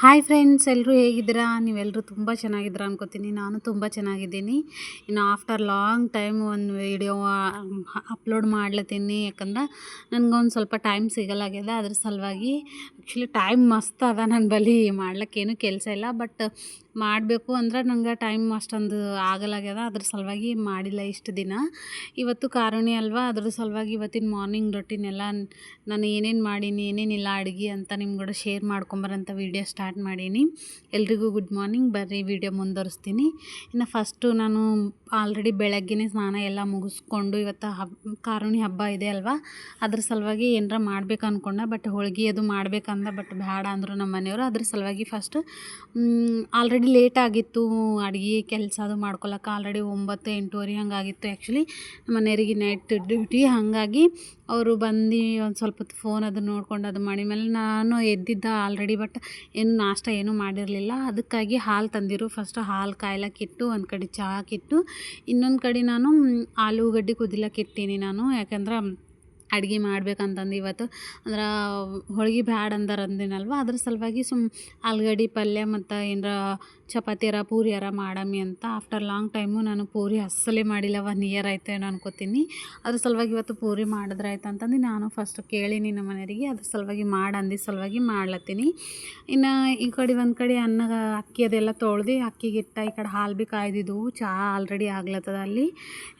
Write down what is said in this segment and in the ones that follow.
Hi friends ಎಲ್ಲರೂ ಹೇಗಿದ್ದೀರಾ? ನೀವೆಲ್ಲರೂ ತುಂಬ ಚೆನ್ನಾಗಿದ್ದೀರಾ ಅನ್ಕೋತೀನಿ. ನಾನು ತುಂಬ ಚೆನ್ನಾಗಿದ್ದೀನಿ. ಇನ್ನು ಆಫ್ಟರ್ ಲಾಂಗ್ ಟೈಮ್ ಒಂದು ವಿಡಿಯೋ ಅಪ್ಲೋಡ್ ಮಾಡ್ಲತ್ತೀನಿ. ಯಾಕಂದ್ರೆ ನನಗೊಂದು ಸ್ವಲ್ಪ ಟೈಮ್ ಸಿಗಲಾಗ್ಯದ. ಅದ್ರ ಸಲುವಾಗಿ ಆ್ಯಕ್ಚುಲಿ ಟೈಮ್ ಮಸ್ತ್ ಅದ ನನ್ನ ಬಳಿ. ಮಾಡ್ಲಿಕ್ಕೇನು ಕೆಲಸ ಇಲ್ಲ. ಬಟ್ ಮಾಡಬೇಕು ಅಂದ್ರೆ ನಂಗೆ ಟೈಮ್ ಅಷ್ಟೊಂದು ಆಗಲಾಗ್ಯದ. ಅದ್ರ ಸಲುವಾಗಿ ಮಾಡಿಲ್ಲ ಇಷ್ಟು ದಿನ. ಇವತ್ತು ಕಾರುಣಿ ಅಲ್ವಾ? ಅದ್ರ ಸಲುವಾಗಿ ಇವತ್ತಿನ ಮಾರ್ನಿಂಗ್ ರೊಟೀನ್ ಎಲ್ಲ ನಾನು ಏನೇನು ಮಾಡೀನಿ ಏನೇನಿಲ್ಲ ಅಡುಗೆ ಅಂತ ನಿಮ್ಮ ಕೂಡ ಶೇರ್ ಮಾಡ್ಕೊಂಬರಂಥ ವೀಡಿಯೋ ಸ್ಟಾರ್ಟ್ ಮಾಡೀನಿ. ಎಲ್ರಿಗೂ ಗುಡ್ ಮಾರ್ನಿಂಗ್ ಬರ್ರಿ ವಿಡಿಯೋ ಮುಂದುವರಿಸ್ತೀನಿ. ಇನ್ನು ಫಸ್ಟು ನಾನು ಆಲ್ರೆಡಿ ಬೆಳಗ್ಗೆನೇ ಸ್ನಾನ ಎಲ್ಲ ಮುಗಿಸ್ಕೊಂಡು ಇವತ್ತು ಹಬ್ ಕಾರುಣಿ ಹಬ್ಬ ಇದೆ ಅಲ್ವಾ? ಅದ್ರ ಸಲುವಾಗಿ ಏನರ ಮಾಡ್ಬೇಕು ಅಂದ್ಕೊಂಡೆ ಬಟ್ ಹೋಳ್ಗೆ ಅದು ಮಾಡ್ಬೇಕಂದ ಬಟ್ ಬೇಡ ಅಂದರು ನಮ್ಮ ಮನೆಯವರು. ಅದ್ರ ಸಲುವಾಗಿ ಫಸ್ಟ್ ಆಲ್ರೆಡಿ ಲೇಟ್ ಆಗಿತ್ತು, ಅಡುಗೆ ಕೆಲಸ ಅದು ಮಾಡ್ಕೊಳಕ್ಕೆ ಆಲ್ರೆಡಿ ಒಂಬತ್ತು, ಎಂಟುವರೆ ಹಂಗಾಗಿತ್ತು ಆ್ಯಕ್ಚುಲಿ ಮನೆಯವರಿಗೆ ನೈಟ್ ಡ್ಯೂಟಿ ಹಾಗಾಗಿ ಅವರು ಬಂದು ಒಂದು ಸ್ವಲ್ಪ ಹೊತ್ತು ಫೋನ್ ಅದು ನೋಡ್ಕೊಂಡು ಅದು ಮಾಡಿ ಮೇಲೆ ನಾನು ಎದ್ದಿದ್ದ ಆಲ್ರೆಡಿ ಬಟ್ ಏನು ನಾಷ್ಟ ಏನೂ ಮಾಡಿರಲಿಲ್ಲ. ಅದಕ್ಕಾಗಿ ಹಾಲು ತಂದಿರು. ಫಸ್ಟ್ ಹಾಲು ಕಾಯ್ಲಕ್ಕಿಟ್ಟು ಒಂದು ಕಡೆ ಚಹಾಕಿಟ್ಟು ಇನ್ನೊಂದು ಕಡೆ ನಾನು ಆಲೂಗಡ್ಡೆ ಕುದಿಲಕ್ಕಿಟ್ಟೀನಿ ನಾನು. ಯಾಕಂದ್ರೆ ಅಡ್ಗೆ ಮಾಡ್ಬೇಕಂತಂದು ಇವತ್ತು. ಅಂದ್ರೆ ಹೋಳ್ಗೆ ಬ್ಯಾಡ ಅಂದಾರ ಅಂದಿನಲ್ವ? ಅದ್ರ ಸಲುವಾಗಿ ಸುಮ್ ಆಲೂಗಡ್ಡೆ ಪಲ್ಯ ಮತ್ತು ಏನರ ಚಪಾತಿಯರ ಪೂರಿಯರ ಮಾಡಮಿ ಅಂತ ಆಫ್ಟರ್ ಲಾಂಗ್ ಟೈಮು ನಾನು ಪೂರಿ ಅಸ್ಸಲೇ ಮಾಡಿಲ್ಲ ಒನ್ ಇಯರ್ ಆಯಿತು ಏನೋ ಅನ್ಕೋತೀನಿ. ಅದ್ರ ಸಲುವಾಗಿ ಇವತ್ತು ಪೂರಿ ಮಾಡಿದ್ರೆ ಆಯ್ತು ಅಂತಂದು ನಾನು ಫಸ್ಟ್ ಕೇಳೀನಿ ನಮ್ಮ ಮನೆಯವರಿಗೆ, ಅದ್ರ ಸಲುವಾಗಿ ಮಾಡಿ ಅಂದಿ ಸಲುವಾಗಿ ಮಾಡ್ಲತ್ತೀನಿ. ಇನ್ನು ಈ ಕಡೆ ಒಂದು ಕಡೆ ಅನ್ನ, ಅಕ್ಕಿ ಅದೆಲ್ಲ ತೊಳ್ದು ಅಕ್ಕಿಗೆ ಇಟ್ಟ, ಈ ಕಡೆ ಹಾಲು ಭೀ ಕಾಯ್ದಿದ್ದು ಚಹಾ ಆಲ್ರೆಡಿ ಆಗ್ಲತ್ತದ ಅಲ್ಲಿ.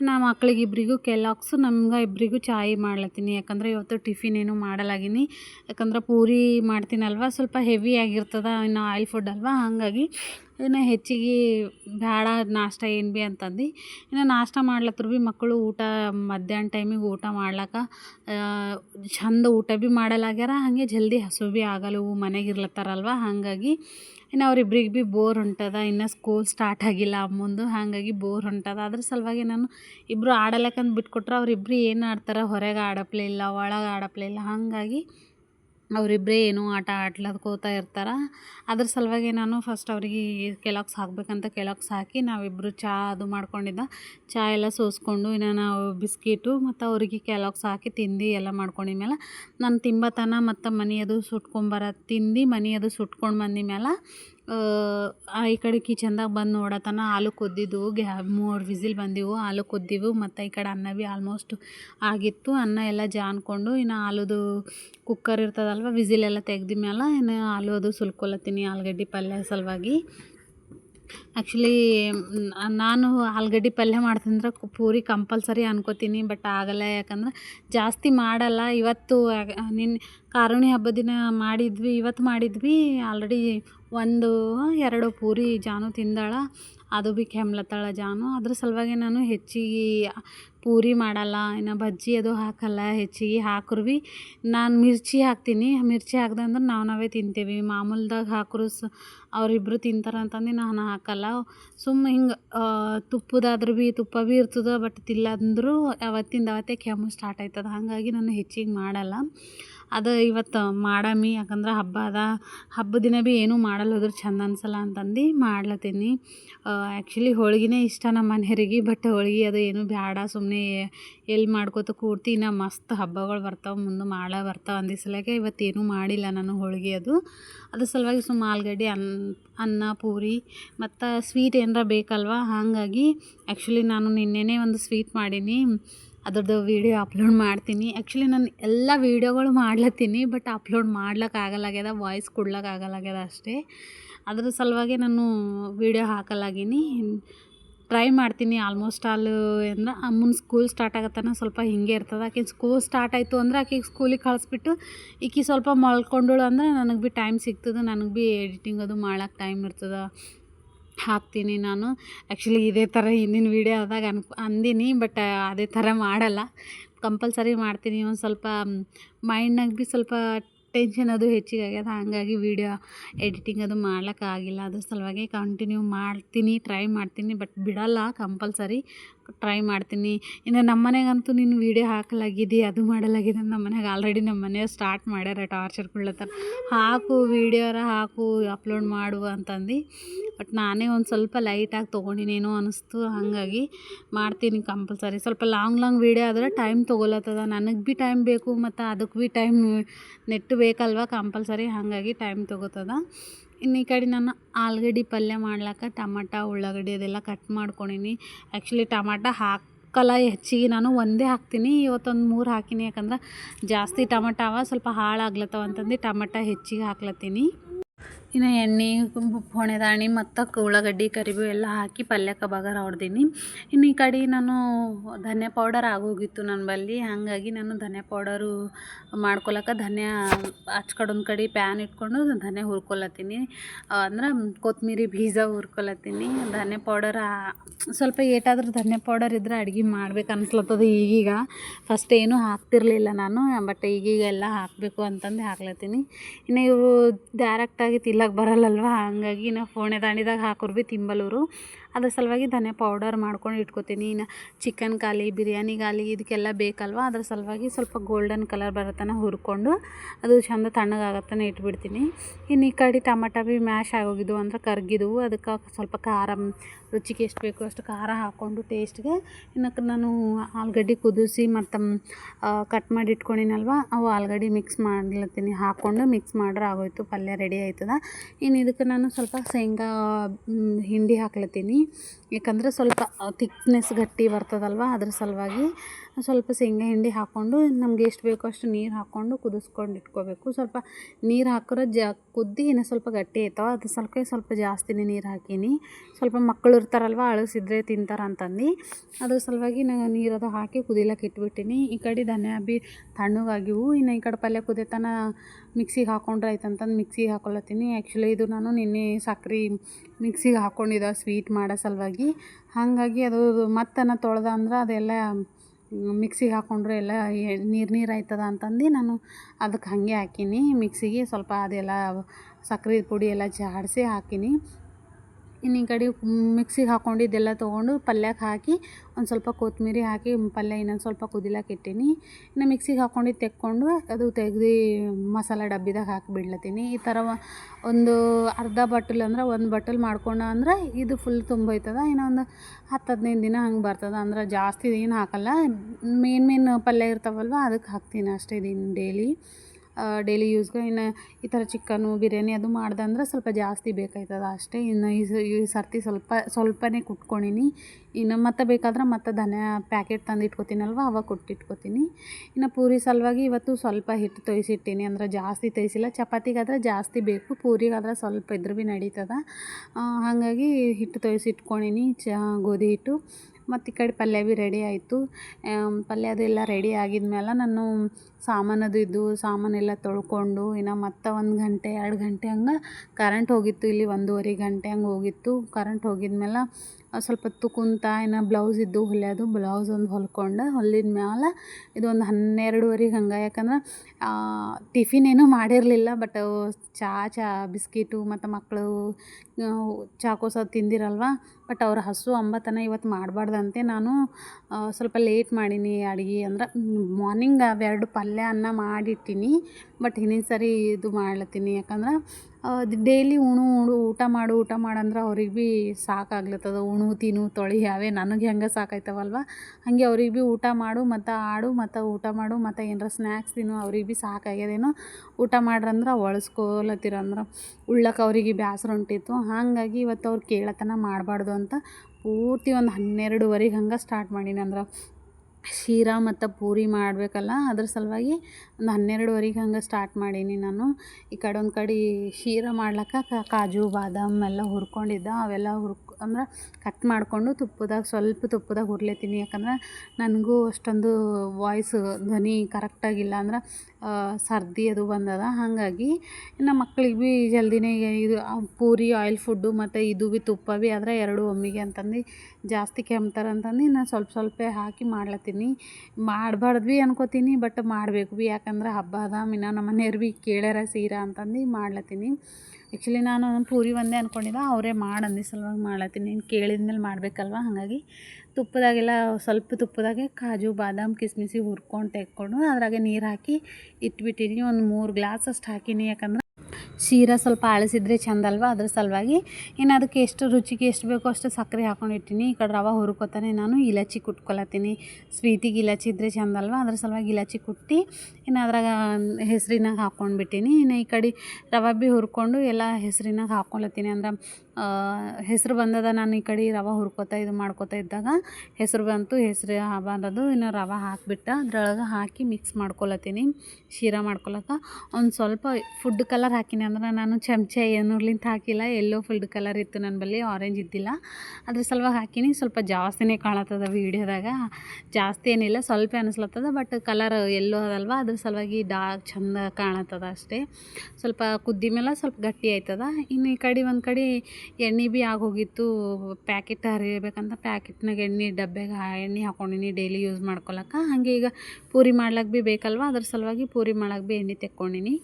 ನಾ ಮಕ್ಳಿಗೆ ಇಬ್ಬರಿಗೂ ಕೆಲಾಕ್ಸು ನಮ್ಗೆ ಇಬ್ಬರಿಗೂ ಚಾಯ್ ಮಾಡ್ಲತ್ತೀನಿ, ಯಾಕಂದರೆ ಇವತ್ತು ಟಿಫಿನ್ ಏನು ಮಾಡಲಾಗಿನಿ. ಯಾಕಂದ್ರೆ ಪೂರಿ ಮಾಡ್ತೀನಲ್ವ, ಸ್ವಲ್ಪ ಹೆವಿ ಆಗಿರ್ತದ, ಇನ್ನು ಆಯಿಲ್ ಫುಡ್ ಅಲ್ವಾ, ಹಾಗಾಗಿ ಇನ್ನು ಹೆಚ್ಚಿಗೆ ಬೇಡ ನಾಷ್ಟ ಏನು ಭೀ ಅಂತಂದು. ಇನ್ನು ನಾಷ್ಟ ಮಾಡ್ಲತ್ರು ಭೀ ಮಕ್ಕಳು ಊಟ ಮಧ್ಯಾಹ್ನ ಟೈಮಿಗೆ ಊಟ ಮಾಡ್ಲಕ್ಕ ಚಂದ ಊಟ ಭೀ ಮಾಡಲಾಗ್ಯಾರ. ಹಾಗೆ ಜಲ್ದಿ ಹಸು ಭೀ ಆಗಲ್ಲವು ಮನೆಗೆ ಇರ್ಲತ್ತಾರಲ್ವ. ಹಾಗಾಗಿ ಇನ್ನು ಅವ್ರಿಬ್ರಿಗೆ ಭೀ ಬೋರ್ ಹೊಂಟದ. ಇನ್ನು ಸ್ಕೂಲ್ ಸ್ಟಾರ್ಟ್ ಆಗಿಲ್ಲ ಅಮ್ಮಂದು ಹಾಗಾಗಿ ಬೋರ್ ಹೊಂಟದ. ಅದ್ರ ಸಲುವಾಗಿ ನಾನು ಇಬ್ಬರು ಆಡಲಕ್ಕಂತ ಬಿಟ್ಕೊಟ್ರೆ. ಅವರಿಬ್ರು ಏನು ಆಡ್ತಾರೆ, ಹೊರಗೆ ಆಡಪ್ಲೇ ಇಲ್ಲ, ಒಳಗೆ ಆಡಪ್ಲೇ ಇಲ್ಲ. ಹಾಗಾಗಿ ಅವರಿಬ್ಬರೇ ಏನೋ ಆಟ ಆಡ್ಲತ್ಕೋತ ಇರ್ತಾರೆ. ಅದ್ರ ಸಲುವಾಗಿ ನಾನು ಫಸ್ಟ್ ಅವರಿಗೆ ಕೆಲಾಕ್ಸ್ ಹಾಕಬೇಕಂತ ಕೆಲಾಕ್ಸ್ ಹಾಕಿ ನಾವಿಬ್ಬರು ಚಹಾ ಅದು ಮಾಡ್ಕೊಂಡಿದ್ದ. ಚಹಾ ಎಲ್ಲ ಸೋಸ್ಕೊಂಡು ಇನ್ನು ನಾವು ಬಿಸ್ಕಿಟು ಮತ್ತು ಅವ್ರಿಗೆ ಕೆಲಾಕ್ಸ್ ಹಾಕಿ ತಿಂದು ಎಲ್ಲ ಮಾಡ್ಕೊಂಡಿದ್ಮೇಲೆ ನಾನು ತಿಂಬತನ ಮತ್ತು ಮನೆ ಅದು ಸುಟ್ಕೊಂಬರ ತಿಂದು ಮನೆ ಅದು ಸುಟ್ಕೊಂಡು ಬಂದಿದ್ಮೇಲೆ ಈ ಕಡೆ ಕಿಚನ್ದಾಗ ಬಂದು ನೋಡತನ ಹಾಲು ಕುದ್ದಿದ್ದವು ಗ್ಯಾ, ಮೂರು ವಿಸಿಲ್ ಬಂದಿವು, ಹಾಲು ಕುದ್ದಿವು, ಮತ್ತು ಈ ಕಡೆ ಅನ್ನ ಭೀ ಆಲ್ಮೋಸ್ಟ್ ಆಗಿತ್ತು. ಅನ್ನ ಎಲ್ಲ ಜಾನ್ಕೊಂಡು ಇನ್ನು ಆಲೂದು ಕುಕ್ಕರ್ ಇರ್ತದಲ್ವ, ವಿಸಿಲ್ ಎಲ್ಲ ತೆಗ್ದ ಮೇಲೆ ಇನ್ನು ಆಲೂ ಅದು ಸುಲ್ಕೊಳತ್ತೀನಿ ಆಲೂಗಡ್ಡೆ ಪಲ್ಯ ಸಲುವಾಗಿ. ಆ್ಯಕ್ಚುಲಿ ನಾನು ಆಲೂಗಡ್ಡೆ ಪಲ್ಯ ಮಾಡ್ತಂದ್ರೆ ಪೂರಿ ಕಂಪಲ್ಸರಿ ಅನ್ಕೋತೀನಿ, ಬಟ್ ಆಗಲ್ಲ. ಯಾಕಂದ್ರೆ ಜಾಸ್ತಿ ಮಾಡಲ್ಲ. ಇವತ್ತು ನಿನ್ನೆ ಕಾರುಣಿ ಹಬ್ಬದ ದಿನ ಮಾಡಿದ್ವಿ, ಇವತ್ತು ಮಾಡಿದ್ವಿ, ಆಲ್ರೆಡಿ ಒಂದು, ಎರಡು ಪೂರಿ ಜಾನು ತಿಂದಾಳ. ಅದು ಭೀ ಕೆಮ್ಲತ್ತಾಳ ಜಾನು. ಅದ್ರ ಸಲುವಾಗಿ ನಾನು ಹೆಚ್ಚಿಗೆ ಪೂರಿ ಮಾಡಲ್ಲ. ಇನ್ನು ಬಜ್ಜಿ ಅದು ಹಾಕಲ್ಲ. ಹೆಚ್ಚಿಗೆ ಹಾಕ್ರು ಭೀ ನಾನು ಮಿರ್ಚಿ ಹಾಕ್ತೀನಿ. ಮಿರ್ಚಿ ಹಾಕ್ದೆ ಅಂದ್ರೆ ನಾವು ನಾವೇ ತಿಂತೀವಿ. ಮಾಮೂಲ್ದಾಗ ಹಾಕ್ರು ಸ ಅವರಿಬ್ರು ತಿಂತಾರೆ ಅಂತಂದು ನಾನು ಹಾಕಲ್ಲ. ಸುಮ್ಮ ಹಿಂಗೆ ತುಪ್ಪದಾದ್ರೂ ಭೀ, ತುಪ್ಪ ಭೀ ಇರ್ತದೆ ಬಟ್ ತಿಲ್ಲಂದ್ರೂ ಅವತ್ತಿಂದ ಅವತ್ತೇ ಕೆಮ್ಮು ಸ್ಟಾರ್ಟ್ ಆಯ್ತದ. ಹಾಗಾಗಿ ನಾನು ಹೆಚ್ಚಿಗೆ ಮಾಡಲ್ಲ. ಅದು ಇವತ್ತು ಮಾಡಮಿ, ಯಾಕಂದ್ರೆ ಹಬ್ಬ ಅದ. ಹಬ್ಬದ ದಿನ ಭೀ ಏನೂ ಮಾಡಲ್ಲ, ಹೋದ್ರೆ ಚಂದ ಅನ್ಸಲ್ಲ ಅಂತಂದು ಮಾಡ್ಲತ್ತೀನಿ. ಆ್ಯಕ್ಚುಲಿ ಹೋಳ್ಗೆನೇ ಇಷ್ಟ ನಮ್ಮ ಮನೆಯವ್ರಿಗೆ ಬಟ್ ಹೋಳ್ಗೆ ಅದು ಏನು ಬೇಡ ಸುಮ್ಮನೆ ಎಲ್ಲಿ ಮಾಡ್ಕೋತ ಕೂರ್ತಿ ಇನ್ನು ಮಸ್ತ್ ಹಬ್ಬಗಳು ಬರ್ತಾವೆ, ಮುಂದೆ ಮಾಡ ಬರ್ತಾವೆ ಅಂದಿಸಲಾಗೆ ಇವತ್ತೇನೂ ಮಾಡಿಲ್ಲ ನಾನು ಹೋಳ್ಗೆ ಅದು. ಅದ್ರ ಸಲುವಾಗಿ ಸುಮ್ಮ ಆಲೂಗಡ್ಡೆ ಅನ್ನ ಅನ್ನ, ಪೂರಿ, ಮತ್ತು ಸ್ವೀಟ್ ಏನರ ಬೇಕಲ್ವ? ಹಾಗಾಗಿ ಆ್ಯಕ್ಚುಲಿ ನಾನು ನಿನ್ನೆನೇ ಒಂದು ಸ್ವೀಟ್ ಮಾಡೀನಿ. ಅದ್ರದ್ದು ವೀಡಿಯೋ ಅಪ್ಲೋಡ್ ಮಾಡ್ತೀನಿ. ಆ್ಯಕ್ಚುಲಿ ನಾನು ಎಲ್ಲ ವೀಡಿಯೋಗಳು ಮಾಡ್ಲತ್ತೀನಿ ಬಟ್ ಅಪ್ಲೋಡ್ ಮಾಡ್ಲಿಕ್ಕೆ ಆಗಲಾಗ್ಯದ ವಾಯ್ಸ್ ಕೊಡ್ಲಿಕ್ಕೆ ಆಗಲಾಗ್ಯದ ಅಷ್ಟೇ. ಅದ್ರ ಸಲುವಾಗಿ ನಾನು ವೀಡಿಯೋ ಹಾಕಲಾಗೀನಿ. ಟ್ರೈ ಮಾಡ್ತೀನಿ ಆಲ್ಮೋಸ್ಟ್ ಆಲ್ ಅಂದ್ರೆ ಅಮ್ಮನ ಸ್ಕೂಲ್ ಸ್ಟಾರ್ಟ್ ಆಗತ್ತಾನ ಸ್ವಲ್ಪ ಹಿಂಗೆ ಇರ್ತದೆ. ಆಕಿನ ಸ್ಕೂಲ್ ಸ್ಟಾರ್ಟ್ ಆಯಿತು ಅಂದ್ರೆ ಆಕೆಗೆ ಸ್ಕೂಲಿಗೆ ಕಳಿಸ್ಬಿಟ್ಟು ಈಕಿ ಸ್ವಲ್ಪ ಮಲ್ಕೊಂಡಳು ಅಂದ್ರೆ ನನಗೆ ಭೀ ಟೈಮ್ ಸಿಗ್ತದೆ, ನನಗೆ ಭೀ ಎಡಿಟಿಂಗ್ ಅದು ಮಾಡೋಕ್ಕೆ ಟೈಮ್ ಇರ್ತದೆ. ಹಾಕ್ತೀನಿ ನಾನು. ಆ್ಯಕ್ಚುಲಿ ಇದೇ ಥರ ಹಿಂದಿನ ವೀಡಿಯೋದಾಗ ಅನ್ ಅಂದೀನಿ ಬಟ್ ಅದೇ ಥರ ಮಾಡಲ್ಲ. ಕಂಪಲ್ಸರಿ ಮಾಡ್ತೀನಿ ಒಂದು ಸ್ವಲ್ಪ ಮೈಂಡ್ನಾಗ ಭೀ ಸ್ವಲ್ಪ ಟೆನ್ಷನ್ ಅದು ಹೆಚ್ಚಿಗೆ ಆಗ್ಯದ. ಹಾಗಾಗಿ ವೀಡಿಯೋ ಎಡಿಟಿಂಗ್ ಅದು ಮಾಡ್ಲಿಕ್ಕಾಗಿಲ್ಲ ಅದ್ರ ಸಲುವಾಗಿ ಕಂಟಿನ್ಯೂ ಮಾಡ್ತೀನಿ ಟ್ರೈ ಮಾಡ್ತೀನಿ ಬಟ್ ಬಿಡಲ್ಲ ಕಂಪಲ್ಸರಿ ಟ್ರೈ ಮಾಡ್ತೀನಿ. ಇನ್ನು ನಮ್ಮ ಮನೆಗಂತೂ ನೀನು ವೀಡಿಯೋ ಹಾಕಲಾಗಿದೆ ಅದು ಮಾಡಲಾಗಿದೆ ನಮ್ಮ ಮನೆಯಾಗ ಆಲ್ರೆಡಿ ನಮ್ಮ ಮನೆಯವ್ರು ಸ್ಟಾರ್ಟ್ ಮಾಡ್ಯಾರ ಟಾರ್ಚರ್ ಹಾಕು ವೀಡಿಯೋರ ಹಾಕು ಅಪ್ಲೋಡ್ ಮಾಡು ಅಂತಂದು. ಬಟ್ ನಾನೇ ಒಂದು ಸ್ವಲ್ಪ ಲೈಟಾಗಿ ತೊಗೊಂಡಿನೇನೋ ಅನ್ನಿಸ್ತು ಹಾಗಾಗಿ ಮಾಡ್ತೀನಿ ಕಂಪಲ್ಸರಿ ಸ್ವಲ್ಪ ಲಾಂಗ್ ಲಾಂಗ್ ವೀಡಿಯೋ ಆದರೆ ಟೈಮ್ ತೊಗೊಲತ್ತದ. ನನಗೆ ಭೀ ಟೈಮ್ ಬೇಕು, ಮತ್ತು ಅದಕ್ಕೆ ಭೀ ಟೈಮ್ ನೆಟ್ ಬೇಕಲ್ವ ಕಂಪಲ್ಸರಿ ಹಾಗಾಗಿ ಟೈಮ್ ತೊಗೋತದ. ಇನ್ನು ಈ ಕಡೆ ನಾನು ಆಲೂಗಡ್ಡೆ ಪಲ್ಯ ಮಾಡ್ಲಿಕ್ಕೆ, ಟಮಾಟ, ಉಳ್ಳಾಗಡ್ಡಿ ಅದೆಲ್ಲ ಕಟ್ ಮಾಡ್ಕೊಂಡೀನಿ ಆ್ಯಕ್ಚುಲಿ ಟಮಾಟ ಹಾಕಲ್ಲ, ಹೆಚ್ಚಿಗೆ ನಾನು ಒಂದೇ ಹಾಕ್ತೀನಿ. ಇವತ್ತೊಂದು ಮೂರು ಹಾಕಿನಿ, ಯಾಕಂದ್ರೆ ಜಾಸ್ತಿ ಟಮಾಟ ಅವ ಸ್ವಲ್ಪ ಹಾಳಾಗ್ಲತ್ತವ ಅಂತಂದು, ಟಮಾಟ ಹೆಚ್ಚಿಗೆ ಹಾಕ್ಲತ್ತೀನಿ. ಇನ್ನು ಎಣ್ಣೆ ಹೊಣೆದಾಣಿ ಮತ್ತು ಉಳ್ಳಾಗಡ್ಡಿ, ಕರಿಬೇವು ಎಲ್ಲ ಹಾಕಿ ಪಲ್ಯಕ್ಕೆ ಬಗಾರ ಹೊಡ್ದೀನಿ. ಇನ್ನು ಈ ಕಡೆ ನಾನು ಧನಿಯಾ ಪೌಡರ್ ಆಗೋಗಿತ್ತು ನನ್ನ ಬಳಿ ಹಾಗಾಗಿ ನಾನು ಧನಿಯಾ ಪೌಡರು ಮಾಡ್ಕೊಳಕ್ಕೆ ಧನಿಯಾ ಆಚೆ ಕಡೆ ಒಂದು ಕಡೆ ಪ್ಯಾನ್ ಇಟ್ಕೊಂಡು ಧನಿಯಾ ಹುರ್ಕೊಳತ್ತೀನಿ ಅಂದ್ರೆ ಕೊತ್ತಂಬರಿ ಬೀಜ ಹುರ್ಕೊಳತ್ತೀನಿ ಧನಿಯಾ ಪೌಡರ್ ಸ್ವಲ್ಪ ಏಟಾದರೂ ಧನಿಯಾ ಪೌಡರ್ ಇದ್ರೆ ಅಡುಗೆ ಮಾಡ್ಬೇಕು ಅನ್ಸ್ಲತ್ತದ ಈಗೀಗ. ಫಸ್ಟ್ ಏನೂ ಹಾಕ್ತಿರ್ಲಿಲ್ಲ ನಾನು ಬಟ್ ಈಗೀಗ ಎಲ್ಲ ಹಾಕಬೇಕು ಅಂತಂದು ಹಾಕ್ಲತ್ತೀನಿ. ಇನ್ನು ಇವು ಡೈರೆಕ್ಟಾಗಿ ತಿಲ್ಲಕ್ಕೆ ಬರಲ್ಲಲ್ವ? ಹಾಗಾಗಿ ನಾ ಫೋಣೆ ದಾಣಿದಾಗ ಹಾಕೋರು ಭೀ ತಿಂಬಲ್ಲವರು ಅದ್ರ ಸಲುವಾಗಿ ಧನಿಯಾ ಪೌಡರ್ ಮಾಡ್ಕೊಂಡು ಇಟ್ಕೊತೀನಿ. ಇನ್ನು ಚಿಕನ್ ಖಾಲಿ ಬಿರಿಯಾನಿಗಾಲಿ ಇದಕ್ಕೆಲ್ಲ ಬೇಕಲ್ವ? ಅದ್ರ ಸಲುವಾಗಿ ಸ್ವಲ್ಪ ಗೋಲ್ಡನ್ ಕಲರ್ ಬರತ್ತನ ಹುರ್ಕೊಂಡು ಅದು ಚಂದ ತಣ್ಣಗಾಗತ್ತನ ಇಟ್ಬಿಡ್ತೀನಿ. ಇನ್ನು ಈ ಕಡೆ ಟಮಾಟ ಭೀ ಮ್ಯಾಶ್ ಆಗೋಗಿದ್ವು ಅಂದ್ರೆ ಕರ್ಗಿದವು. ಅದಕ್ಕೆ ಸ್ವಲ್ಪ ಖಾರ, ರುಚಿಗೆ ಎಷ್ಟು ಬೇಕು ಅಷ್ಟು ಖಾರ ಹಾಕ್ಕೊಂಡು ಟೇಸ್ಟ್ಗೆ ಇನ್ನಕ್ಕೆ ನಾನು ಆಲೂಗಡ್ಡೆ ಕುದಿಸಿ ಮತ್ತು ಕಟ್ ಮಾಡಿ ಇಟ್ಕೊಂಡಿನಲ್ವ? ಅವು ಆಲೂಗಡ್ಡೆ ಮಿಕ್ಸ್ ಮಾಡ್ಲತ್ತೀನಿ. ಹಾಕ್ಕೊಂಡು ಮಿಕ್ಸ್ ಮಾಡ್ರೆ ಆಗೋಯ್ತು. ಪಲ್ಯ ರೆಡಿ ಆಯ್ತದ. ಇನ್ನು ಇದಕ್ಕೆ ನಾನು ಸ್ವಲ್ಪ ಶೇಂಗಾ ಹಿಂಡಿ ಹಾಕ್ಲತ್ತೀನಿ. ಯಾಕಂದ್ರೆ ಸ್ವಲ್ಪ ತಿಕ್ನೆಸ್ ಗಟ್ಟಿ ಬರ್ತದಲ್ವ? ಅದ್ರ ಸಲುವಾಗಿ ಸ್ವಲ್ಪ ಶೇಂಗಾ ಹಿಂಡಿ ಹಾಕ್ಕೊಂಡು ನಮ್ಗೆ ಎಷ್ಟು ಬೇಕೋ ಅಷ್ಟು ನೀರು ಹಾಕ್ಕೊಂಡು ಕುದಿಸ್ಕೊಂಡು ಇಟ್ಕೋಬೇಕು. ಸ್ವಲ್ಪ ನೀರು ಹಾಕಿದ್ರೆ ಜಾ, ಕುದ್ದು ಇನ್ನು ಸ್ವಲ್ಪ ಗಟ್ಟಿ ಆಯ್ತವ ಅದ್ರ ಸ್ವಲ್ಪ ಸ್ವಲ್ಪ ಜಾಸ್ತಿನೇ ನೀರು ಹಾಕೀನಿ. ಸ್ವಲ್ಪ ಮಕ್ಕಳು ಇರ್ತಾರಲ್ವ, ಅಳಸಿದ್ರೆ ತಿಂತಾರೆ ಅಂತಂದು. ಅದ್ರ ಸಲುವಾಗಿ ನಾನು ನೀರದು ಹಾಕಿ ಕುದಿಲಕ್ಕೆ ಇಟ್ಬಿಟ್ಟಿನಿ. ಈ ಕಡೆ ಧನಿಯಾ ಬಿ ತಣ್ಣಗಾಗಿವು. ಇನ್ನು ಈ ಕಡೆ ಪಲ್ಯ ಕುದಿತನ ಮಿಕ್ಸಿಗೆ ಹಾಕೊಂಡ್ರೆ ಆಯ್ತಂತಂದು ಮಿಕ್ಸಿಗೆ ಹಾಕೊಳತ್ತೀನಿ ಆ್ಯಕ್ಚುಲಿ ಇದು ನಾನು ನಿನ್ನೆ ಸಕ್ರೆ ಮಿಕ್ಸಿಗೆ ಹಾಕ್ಕೊಂಡಿದ್ದೆ ಸ್ವೀಟ್ ಮಾಡೋ ಸಲುವಾಗಿ. ಹಾಗಾಗಿ ಅದು ಮತ್ತನ್ನು ತೊಳೆದ ಅಂದ್ರೆ ಅದೆಲ್ಲ ಮಿಕ್ಸಿಗೆ ಹಾಕ್ಕೊಂಡ್ರೆ ಎಲ್ಲ ನೀರು ನೀರು ಆಯ್ತದ ಅಂತಂದು ನಾನು ಅದಕ್ಕೆ ಹಾಗೆ ಹಾಕೀನಿ. ಮಿಕ್ಸಿಗೆ ಸ್ವಲ್ಪ ಅದೆಲ್ಲ ಸಕ್ರೆ ಪುಡಿ ಎಲ್ಲ ಜಾಡಿಸಿ ಹಾಕೀನಿ. ಇನ್ನು ಈ ಕಡೆ ಮಿಕ್ಸಿಗೆ ಹಾಕ್ಕೊಂಡಿದ್ದೆಲ್ಲ ತೊಗೊಂಡು ಪಲ್ಯಕ್ಕೆ ಹಾಕಿ ಒಂದು ಸ್ವಲ್ಪ ಕೊತ್ತಂಬರಿ ಹಾಕಿ ಪಲ್ಯ ಇನ್ನೊಂದು ಸ್ವಲ್ಪ ಕುದಿಲಕ್ಕೆ ಇಟ್ಟೀನಿ. ಇನ್ನು ಮಿಕ್ಸಿಗೆ ಹಾಕ್ಕೊಂಡಿದ್ದು ತೆಕ್ಕೊಂಡು ಅದು ತೆಗ್ದು ಮಸಾಲೆ ಡಬ್ಬಿದಾಗ ಹಾಕಿ ಬಿಡ್ಲತ್ತೀನಿ ಈ ಥರ ಒಂದು ಅರ್ಧ ಬಟ್ಟಲು ಅಂದ್ರೆ ಒಂದು ಬಟ್ಟಲು ಮಾಡ್ಕೊಂಡು ಅಂದ್ರೆ ಇದು ಫುಲ್ ತುಂಬೋಯ್ತದ ಇನ್ನೊಂದು ಹತ್ತು ಹದಿನೈದು ದಿನ ಹಂಗೆ ಬರ್ತದೆ. ಅಂದ್ರೆ ಜಾಸ್ತಿ ಏನು ಹಾಕಲ್ಲ. ಮೇನ್ ಮೇನ್ ಪಲ್ಯ ಇರ್ತಾವಲ್ವ ಅದಕ್ಕೆ ಹಾಕ್ತೀನಿ ಅಷ್ಟೇ ದಿನ ಡೈಲಿ ಡೈಲಿ ಯೂಸ್ಗೆ ಇನ್ನು ಈ ಥರ ಚಿಕನು ಬಿರಿಯಾನಿ ಅದು ಮಾಡ್ದಂದ್ರೆ ಸ್ವಲ್ಪ ಜಾಸ್ತಿ ಬೇಕಾಯ್ತದ ಅಷ್ಟೇ. ಇನ್ನು ಈ ಈ ಸರ್ತಿ ಸ್ವಲ್ಪ, ಸ್ವಲ್ಪನೇ ಕುಟ್ಕೊಂಡಿನಿ. ಇನ್ನು ಮತ್ತೆ ಬೇಕಾದ್ರೆ ಮತ್ತೆ ಧನಿಯಾ ಪ್ಯಾಕೆಟ್ ತಂದು ಇಟ್ಕೊತೀನಲ್ವ, ಅವಾಗ ಕೊಟ್ಟಿಟ್ಕೊತೀನಿ. ಇನ್ನು ಪೂರಿ ಸಲುವಾಗಿ ಇವತ್ತು ಸ್ವಲ್ಪ ಹಿಟ್ಟು ತೊಯ್ಸಿಟ್ಟೀನಿ ಅಂದ್ರೆ ಜಾಸ್ತಿ ತೊಯ್ಸಿಲ್ಲ. ಚಪಾತಿಗಾದ್ರೆ ಜಾಸ್ತಿ ಬೇಕು, ಪೂರಿಗಾದ್ರೆ ಸ್ವಲ್ಪ ಇದ್ರೂ ಭೀ ನಡೀತದ. ಹಾಗಾಗಿ ಹಿಟ್ಟು ತೊಯ್ಸಿಟ್ಕೊಂಡೀನಿ, ಚ, ಗೋಧಿ ಹಿಟ್ಟು. ಮತ್ತು ಈ ಕಡೆ ಪಲ್ಯ ಭೀ ರೆಡಿ ಆಯಿತು. ಪಲ್ಯ ಅದೆಲ್ಲ ರೆಡಿ ಆಗಿದ್ಮೇಲೆ ನಾನು ಸಾಮಾನು ಅದು ಸಾಮಾನೆಲ್ಲ ತೊಳ್ಕೊಂಡು ಇನ್ನು ಮತ್ತೆ ಒಂದು ಗಂಟೆ, ಎರಡು ಗಂಟೆ ಹಂಗೆ ಕರೆಂಟ್ ಹೋಗಿತ್ತು. ಇಲ್ಲಿ ಒಂದೂವರೆ ಗಂಟೆ ಹಂಗೆ ಹೋಗಿತ್ತು. ಕರೆಂಟ್ ಹೋಗಿದ್ಮೇಲೆ ಸ್ವಲ್ಪ ಹೊತ್ತು ಕುಂತ ಇನ್ನು ಬ್ಲೌಸ್ ಇದ್ದು ಹೊಲಿಯೋದು. ಬ್ಲೌಸ್ ಒಂದು ಹೊಲ್ಕೊಂಡು ಹೊಲಿದ ಮ್ಯಾಲೆ ಇದು ಒಂದು ಹನ್ನೆರಡುವರೆಗೆ ಹಂಗೆ. ಯಾಕಂದ್ರೆ ಟಿಫಿನ್ ಏನೂ ಮಾಡಿರಲಿಲ್ಲ, ಬಟ್ ಚಹಾ ಚಾ ಬಿಸ್ಕಿಟು ಮತ್ತು ಮಕ್ಕಳು ಚಾಕೋಸ ತಿಂದಿರಲ್ವ. ಬಟ್ ಅವ್ರ ಹಸು ಅಂಬತನ ಇವತ್ತು ಮಾಡಬಾರ್ದಂತೆ ನಾನು ಸ್ವಲ್ಪ ಲೇಟ್ ಮಾಡೀನಿ ಅಡುಗೆ ಅಂದ್ರೆ. ಮಾರ್ನಿಂಗ್ ಅವೆರಡು ಪಲ್ಯ ಅನ್ನ ಮಾಡಿಟ್ಟಿನಿ. ಬಟ್ ಹಿಂದಿನ ಸರಿ ಇದು ಮಾಡ್ಲತ್ತೀನಿ. ಯಾಕಂದ್ರೆ ಡೈಲಿ ಉಣು ಉಣು, ಊಟ ಮಾಡು ಊಟ ಮಾಡು ಅಂದ್ರೆ ಅವ್ರಿಗೆ ಭೀ ಸಾಕಾಗ್ಲತ್ತದ. ಉಣು, ತಿನ್ನು, ತೊಳಿ ಅವೇ ನನಗೆ ಹೆಂಗೆ ಸಾಕಾಯ್ತವಲ್ವ? ಹಾಗೆ ಅವ್ರಿಗೆ ಭೀ ಊಟ ಮಾಡು, ಮತ್ತು ಆಡು, ಮತ್ತು ಊಟ ಮಾಡು, ಮತ್ತು ಏನಾರ ಸ್ನ್ಯಾಕ್ಸ್ ತಿನ್ನು, ಅವ್ರಿಗೆ ಭೀ ಸಾಕಾಗ್ಯದೇನೋ ಊಟ ಮಾಡ್ರಂದ್ರೆ ಒಳಸ್ಕೊಲತ್ತಿರಂದ್ರೆ. ಉಳ್ಳಕ್ಕೆ ಅವ್ರಿಗೆ ಬ್ಯಾಸರ ಹೊಂಟಿತ್ತು ಹಾಗಾಗಿ ಇವತ್ತು ಅವ್ರು ಕೇಳತನ ಮಾಡಬಾರ್ದು ಅಂತ ಪೂರ್ತಿ ಒಂದು ಹನ್ನೆರಡುವರೆಗೆ ಹಂಗೆ ಸ್ಟಾರ್ಟ್ ಮಾಡೀನಿ ಅಂದ್ರೆ. ಶೀರಾ ಮತ್ತು ಪೂರಿ ಮಾಡಬೇಕಲ್ಲ, ಅದ್ರ ಸಲುವಾಗಿ ಒಂದು ಹನ್ನೆರಡುವರೆಗೆ ಹಂಗೆ ಸ್ಟಾರ್ಟ್ ಮಾಡೀನಿ ನಾನು. ಈ ಕಡೆ ಒಂದು ಕಡೆ ಶೀರಾ ಮಾಡ್ಲಿಕ್ಕೆ ಕಾಜು, ಬಾದಾಮ್ ಎಲ್ಲ ಹುರ್ಕೊಂಡಿದ್ದೆ, ಅವೆಲ್ಲ ಹುರ್ಕ್ ಅಂದ್ರೆ ಕಟ್ ಮಾಡಿಕೊಂಡು ತುಪ್ಪದಾಗ, ಸ್ವಲ್ಪ ತುಪ್ಪದಾಗ ಹುರ್ಲೇತೀನಿ. ಯಾಕಂದ್ರೆ ನನಗೂ ಅಷ್ಟೊಂದು ವಾಯ್ಸ್ ಧ್ವನಿ ಕರೆಕ್ಟಾಗಿಲ್ಲ ಅಂದ್ರೆ ಸರ್ದಿ ಅದು ಬಂದದ. ಹಾಗಾಗಿ ನಮ್ಮ ಮಕ್ಳಿಗೆ ಭೀ ಜಲ್ದಿನೇ ಇದು ಪೂರಿ ಆಯಿಲ್ ಫುಡ್ಡು ಮತ್ತು ಇದು ಭೀ ತುಪ್ಪ ಭೀ ಆದರೆ ಎರಡು ಒಮ್ಮಿಗೆ ಅಂತಂದು ಜಾಸ್ತಿ ಕೆಮ್ತಾರೆ ಅಂತಂದು ನಾನು ಸ್ವಲ್ಪ ಸ್ವಲ್ಪ ಹಾಕಿ ಮಾಡ್ಲತ್ತೀನಿ. ಮಾಡಬಾರ್ದು ಭೀ ಅನ್ಕೋತೀನಿ ಬಟ್ ಮಾಡಬೇಕು ಭೀ. ಯಾಕಂದ್ರೆ ಹಬ್ಬ ಅದ, ಮಿನ ನಮ್ಮ ಮನೆಯವ್ರು ಭೀ ಕೇಳ್ಯಾರ ಸೀರಾ ಅಂತಂದು ಮಾಡ್ಲತ್ತೀನಿ. ಆ್ಯಕ್ಚುಲಿ ನಾನು ಪೂರಿ ಒಂದೇ ಅಂದ್ಕೊಂಡಿದ್ದೆ ಅವರೇ ಮಾಡಿ ಅಂದಿ ಸಲುವಾಗಿ ಮಾಡ್ಲತ್ತೀನಿ. ಕೇಳಿದ್ಮೇಲೆ ಮಾಡಬೇಕಲ್ವ? ಹಾಗಾಗಿ ತುಪ್ಪದಾಗೆಲ್ಲ ಸ್ವಲ್ಪ ತುಪ್ಪದಾಗೆ ಕಾಜು, ಬಾದಾಮ್, ಕಿಸ್ಮಿಸಿ ಹುರ್ಕೊಂಡು ತೆಕ್ಕೊಂಡು ಅದ್ರಾಗೆ ನೀರು ಹಾಕಿ ಇಟ್ಬಿಟ್ಟಿನಿ ಒಂದು ಮೂರು ಗ್ಲಾಸ್ ಅಷ್ಟು ಹಾಕೀನಿ ಯಾಕಂದ್ರೆ ಶೀರಾ ಸ್ವಲ್ಪ ಅಳಿಸಿದ್ರೆ ಚಂದಲ್ವ? ಅದ್ರ ಸಲುವಾಗಿ ಇನ್ನು ಅದಕ್ಕೆ ಎಷ್ಟು ರುಚಿಗೆ ಎಷ್ಟು ಬೇಕೋ ಅಷ್ಟು ಸಕ್ಕರೆ ಹಾಕೊಂಡಿಟ್ಟಿನಿ ಈ ಕಡೆ ರವೆ ಹುರ್ಕೊತಾನೆ. ನಾನು ಇಲಚಿ ಕುಟ್ಕೊಳತ್ತೀನಿ. ಸ್ವೀಟಿಗೆ ಇಲಚಿ ಇದ್ದರೆ ಚಂದಲ್ವ? ಅದ್ರ ಸಲುವಾಗಿ ಇಲಚಿ ಕುಟ್ಟಿ ಇನ್ನು ಅದ್ರಾಗ ಹೆಸ್ರಿನಾಗ ಹಾಕ್ಕೊಂಡ್ಬಿಟ್ಟಿನಿ ಇನ್ನು ಈ ಕಡೆ ರವೆ ಬಿ ಹುರ್ಕೊಂಡು ಎಲ್ಲ ಹೆಸ್ರಿನಾಗ ಹಾಕ್ಕೊಳತ್ತೀನಿ ಅಂದ್ರೆ ಹೆಸರು ಬಂದದ ನಾನು ಈ ಕಡೆ ರವೆ ಹುರ್ಕೊತಾ ಇದು ಮಾಡ್ಕೊತಾ ಇದ್ದಾಗ ಹೆಸರು ಬಂತು, ಹೆಸರು ಬಂದದು ಇನ್ನು ರವೆ ಹಾಕಿಬಿಟ್ಟು ಅದ್ರೊಳಗೆ ಹಾಕಿ ಮಿಕ್ಸ್ ಮಾಡ್ಕೊಳತ್ತೀನಿ. ಶೀರಾ ಮಾಡ್ಕೊಳಕ್ಕೆ ಒಂದು ಸ್ವಲ್ಪ ಫುಡ್ ಕಲರ್ ಹಾಕಿನಿ ಅಂದ್ರೆ ನಾನು ಚಮಚ ಏನೂರ್ಲಿಂತ ಹಾಕಿಲ್ಲ ಎಲ್ಲೋ ಫುಲ್ಡ್ ಕಲರ್ ಇತ್ತು ನನ್ನ ಬಳಿ ಆರೆಂಜ್ ಇದ್ದಿಲ್ಲ. ಅದ್ರ ಸಲುವಾಗಿ ಹಾಕಿನಿ, ಸ್ವಲ್ಪ ಜಾಸ್ತಿನೇ ಕಾಣತ್ತದ ವೀಡಿಯೋದಾಗ. ಜಾಸ್ತಿ ಏನಿಲ್ಲ, ಸ್ವಲ್ಪ ಅನಿಸ್ಲತ್ತದ ಬಟ್ ಕಲರ್ ಎಲ್ಲೋ ಅದಲ್ವ, ಅದ್ರ ಸಲುವಾಗಿ ಡಾರ್ಕ್ ಚಂದ ಕಾಣತ್ತದ ಅಷ್ಟೇ. ಸ್ವಲ್ಪ ಕುದ್ದಿ ಮೇಲೆ ಸ್ವಲ್ಪ ಗಟ್ಟಿ ಆಯ್ತದ. ಇನ್ನು ಈ ಕಡೆ ಒಂದು ಕಡೆ ಎಣ್ಣೆ ಭೀ ಆಗೋಗಿತ್ತು ಪ್ಯಾಕೆಟ್ ಹರಿಬೇಕಂತ ಪ್ಯಾಕೆಟ್ನಾಗ ಎಣ್ಣೆ, ಡಬ್ಬ್ಯಾಗ ಎಣ್ಣೆ ಹಾಕೊಂಡಿನಿ ಡೈಲಿ ಯೂಸ್ ಮಾಡ್ಕೊಳಕ್ಕೆ ಹಾಗೆ ಈಗ ಪೂರಿ ಮಾಡ್ಲಿಕ್ಕೆ ಭೀ ಬೇಕಲ್ವ, ಅದ್ರ ಸಲುವಾಗಿ ಪೂರಿ ಮಾಡಕ್ಕೆ ಭೀ ಎಣ್ಣೆ ತೆಕ್ಕೊಂಡಿನಿ.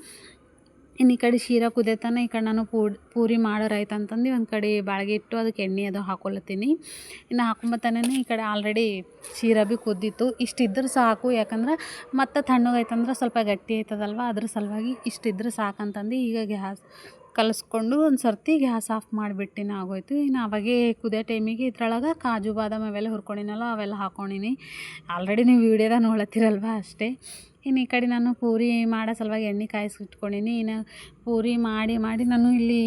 ಇನ್ನು ಈ ಕಡೆ ಶೀರ ಕುದಿಯತನ ಈ ಕಡೆ ನಾನು ಪೂಡ್, ಪೂರಿ ಮಾಡೋರಾಯ್ತು ಅಂತಂದು ಒಂದು ಕಡೆ ಬಾಳ್ಗೆ ಇಟ್ಟು ಅದಕ್ಕೆ ಎಣ್ಣೆ ಅದು ಹಾಕೊಳತ್ತೀನಿ ಇನ್ನು ಹಾಕೊಂಬತ್ತಾನೆ ಈ ಕಡೆ ಆಲ್ರೆಡಿ ಶೀರ ಭೀ ಕುದ್ದಿತ್ತು. ಇಷ್ಟಿದ್ರೆ ಸಾಕು, ಯಾಕಂದ್ರೆ ಮತ್ತೆ ತಣ್ಣಗಾಯ್ತಂದ್ರೆ ಸ್ವಲ್ಪ ಗಟ್ಟಿ ಆಯ್ತದಲ್ವ? ಅದ್ರ ಸಲುವಾಗಿ ಸಾಕು ಸಾಕಂತಂದು ಈಗ ಗ್ಯಾಸ್ ಕಲಸ್ಕೊಂಡು ಒಂದು ಸರ್ತಿ ಗ್ಯಾಸ್ ಆಫ್ ಮಾಡಿಬಿಟ್ಟಿನ ಆಗೋಯ್ತು. ಇನ್ನು ಅವಾಗೇ ಕುದಿಯೋ ಟೈಮಿಗೆ ಇದ್ರೊಳಗೆ ಕಾಜು, ಬಾದಾಮ್ ಅವೆಲ್ಲ ಹುರ್ಕೊಂಡಿನಲ್ಲ, ಅವೆಲ್ಲ ಹಾಕೊಂಡಿನಿ. ಆಲ್ರೆಡಿ ನೀವು ವೀಡಿಯೋದಾಗ ನೋಡ್ಲತ್ತೀರಲ್ವ ಅಷ್ಟೇ. ಇನ್ನು ಈ ಕಡೆ ನಾನು ಪೂರಿ ಮಾಡೋ ಸಲುವಾಗಿ ಎಣ್ಣೆ ಕಾಯಿಸಿ ಇಟ್ಕೊಂಡೀನಿ ಇನ್ನು ಪೂರಿ ಮಾಡಿ ಮಾಡಿ ನಾನು ಇಲ್ಲಿ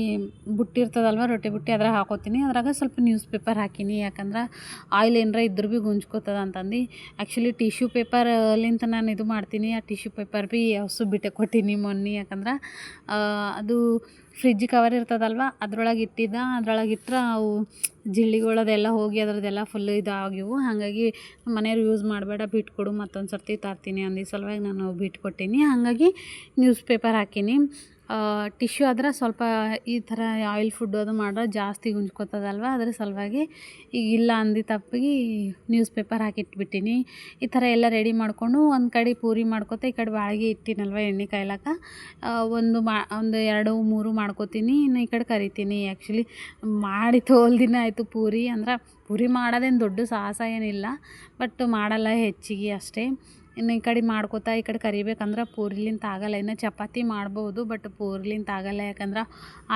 ಬುಟ್ಟಿ ಇರ್ತದಲ್ವ, ರೊಟ್ಟಿ ಬುಟ್ಟಿ ಅದ್ರಾಗ ಹಾಕೋತೀನಿ. ಅದ್ರಾಗ ಸ್ವಲ್ಪ ನ್ಯೂಸ್ ಪೇಪರ್ ಹಾಕೀನಿ. ಯಾಕಂದ್ರೆ ಆಯಿಲ್ ಏನರ ಇದ್ರೂ ಭೀ ಗುಂಜ್ಕೋತದ ಅಂತಂದು. ಆ್ಯಕ್ಚುಲಿ ಟಿಶ್ಯೂ ಪೇಪರ್ಲಿಂತ ನಾನು ಇದು ಮಾಡ್ತೀನಿ. ಆ ಟಿಶ್ಯೂ ಪೇಪರ್ ಭೀ ಹಸು ಬಿಟ್ಟೆ ಕೊಟ್ಟೀನಿ ಮೊನ್ನೆ. ಯಾಕಂದ್ರೆ ಅದು ಫ್ರಿಜ್ ಕವರ್ ಇರ್ತದಲ್ವ? ಅದ್ರೊಳಗೆ ಇಟ್ಟಿದ್ದ, ಅದ್ರೊಳಗೆ ಇಟ್ರೆ ಅವು ಜಿಳ್ಳಿಗಳದೆಲ್ಲ ಹೋಗಿ ಅದರದ್ದೆಲ್ಲ ಫುಲ್ ಇದಾಗಿವು ಹಾಗಾಗಿ ಮನೆಯವ್ರು ಯೂಸ್ ಮಾಡಬೇಡ ಬಿಟ್ಕೊಡು ಮತ್ತೊಂದು ಸರ್ತಿ ತರ್ತೀನಿ ಅಂದಿದ್ದ ಸಲುವಾಗಿ ನಾನು ಬಿಟ್ಕೊಟ್ಟೀನಿ ಹಾಗಾಗಿ ನ್ಯೂಸ್ ಪೇಪರ್ ಹಾಕೀನಿ. ಟಿಶ್ಯೂ ಆದ್ರೆ ಸ್ವಲ್ಪ ಈ ಥರ ಆಯಿಲ್ ಫುಡ್ ಅದು ಮಾಡ್ರೆ ಜಾಸ್ತಿ ಗುಂಜ್ಕೋತದಲ್ವ? ಅದ್ರ ಸಲುವಾಗಿ ಈಗ ಇಲ್ಲ ಅಂದಿ ತಪ್ಪಿಗೆ ನ್ಯೂಸ್ ಪೇಪರ್ ಹಾಕಿಟ್ಬಿಟ್ಟೀನಿ. ಈ ಥರ ಎಲ್ಲ ರೆಡಿ ಮಾಡಿಕೊಂಡು ಒಂದು ಕಡೆ ಪೂರಿ ಮಾಡ್ಕೊತ ಈ ಕಡೆ ಬಾಳ್ಗೆ ಇಟ್ಟಿನಲ್ವ ಎಣ್ಣೆ ಕಾಯ್ಲಕ್ಕ? ಒಂದು ಮಾ, ಒಂದು ಎರಡು, ಮೂರು ಮಾಡ್ಕೊತೀನಿ, ಇನ್ನು ಈ ಕಡೆ ಕರಿತೀನಿ. ಆ್ಯಕ್ಚುಲಿ ಮಾಡಿ ತೋಲ್ ದಿನ ಆಯಿತು ಪೂರಿ. ಅಂದ್ರೆ ಪೂರಿ ಮಾಡೋದೇನು ದೊಡ್ಡ ಸಾಹಸ ಏನಿಲ್ಲ ಬಟ್ ಮಾಡಲ್ಲ ಹೆಚ್ಚಿಗೆ ಅಷ್ಟೇ. ಇನ್ನು ಈ ಕಡೆ ಮಾಡ್ಕೋತಾ ಈ ಕಡೆ ಕರಿಬೇಕಂದ್ರೆ ಪೂರಿಲಿಂತ ಆಗಲ್ಲ. ಇನ್ನು ಚಪಾತಿ ಮಾಡ್ಬೋದು ಬಟ್ ಪೂರಿಲಿಂತ ಆಗಲ್ಲ. ಯಾಕಂದ್ರೆ